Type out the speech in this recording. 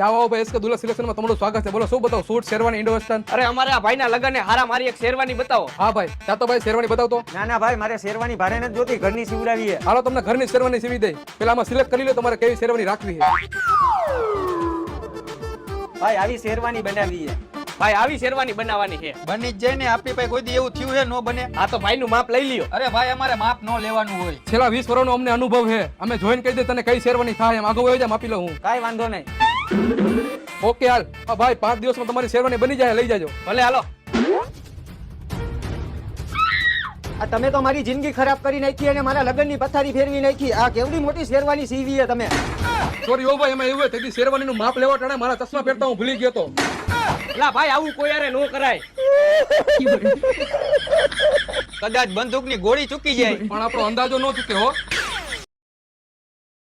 ભાઈ આવો ભાઈ એસકે દુલ્લા સિલેક્શનમાં તમારું સ્વાગત છે. બોલો શું બતાવો? Suit sherwani Indo western? અરે અમારે આ ભાઈના લગન હારા મારી એક શેરવાની બતાવો. હા ભાઈ ત્યાં તો ભાઈ શેરવાની બતાવતો. ના ના ભાઈ મારે શેરવાની ભારે નથી જોતી ઘરની સીવડાવી છે હાલો તમને ઘરની શેરવાની સીવી દે પેલા આમાં સિલેક્ટ કરી લો તમારે કેવી શેરવાની રાખવી છે. ભાઈ આવી શેરવાની બનાવી છે ભાઈ આવી શેરવાની બનાવવાની છે. બની જ જાય ને આપણી પાસે કોઈ દી એવું થયું છે નો બને. આ તો ભાઈનું માપ લઈ લ્યો. અરે ભાઈ અમારે માપ નો લેવાનું હોય. છેલ્લા વીસ વર્ષનો અમને અનુભવ છે. અમે જોઈને કહી દે તને કઈ શેરવાની થાય એમ. આગળ વહી જા માપી લઉં કઈ વાંધો નહીં. ઓકે હાલ. હા ભાઈ પાંચ દિવસમાં તમારી શેરવાની બની જાય લઈ જાજો. ભલે હાલો. આ તમે તો મારી જિંદગી ખરાબ કરી નાખી અને મારા લગ્નની પથારી ફેરવી નાખી. આ કેવડી મોટી શેરવાની સીવી છે તમે? સોરી ઓ ભાઈ એમાં એવું હોય તેથી શેરવાનીનું માપ લેવા ટાણે મારા ચશ્મા પહેરતા હું ભૂલી ગયો તો. લા ભાઈ આવું કોઈ યારે નો કરાય. કદાચ બંદૂકની ગોળી ચૂકી જાય. પણ આપણો અંદાજો ન ચૂકે હો.